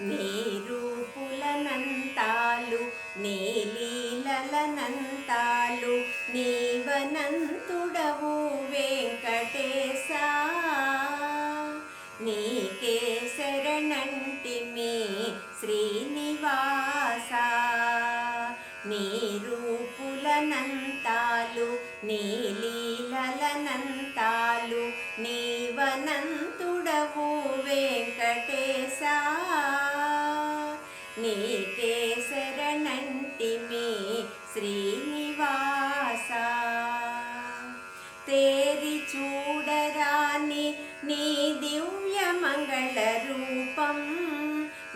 నీ రూపులనంతాలు నీ లీలలనంతాలు నీవనంతుడవు వెంకటేశ. నీకే శరణంటిమి శ్రీనివాస. నీ రూపులనంతాలు నీ లీలలనంతాలు నీవనంతుడవు వెంకటేశ. నీకే శ్రీనివాస. తేరి చూడరాని నీ దివ్య మంగళ రూపం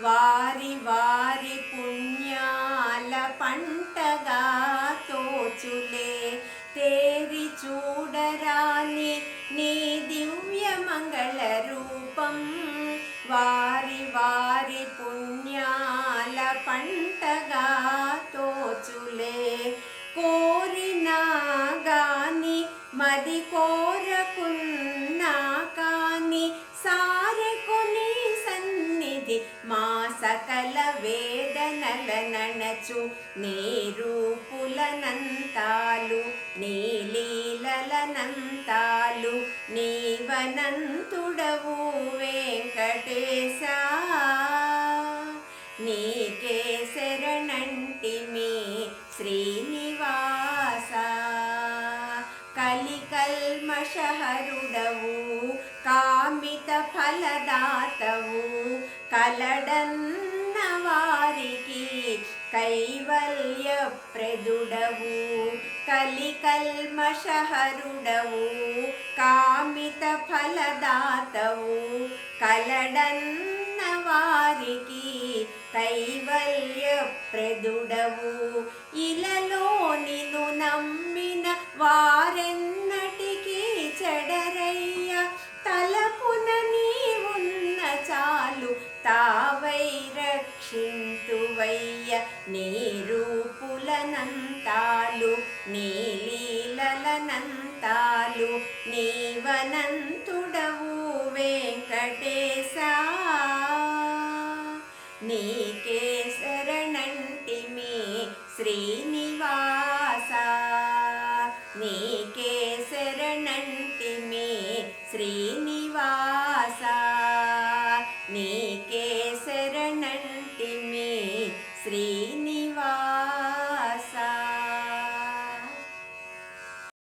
వారి వారి పుణ్యాల పంటగా తోచులే. తేరి చూడరాని నీ దివ్య మంగళ రూపం వారి వారి సకల వేదనల ననచు నీ రూపులనంతాలు నీ లీలలనంతాలు నీవనంతుడవు వెంకటేశ. నీకే శరణంటిమి శ్రీనివాస. కలికల్మషహరుడవు కామిత ఫలదాతవు కలడన్న వారికి కైవల్య ప్రదుడవు కలికల్మషహరుడవు కామిత ఫలదాతవు. కలడన్న వారికి కైవల్య ప్రదుడవు ఇలలో నిన్ను నమ్మిన వా వైరక్షింతు వయ్య నీ నీలీలనంతాలు నీవనంతుడవు వెంకటేశ. నీకే శరణంటి మీ శ్రీనివాస. నీకే శరణంటి మీ శ్రీనివాస. నీకే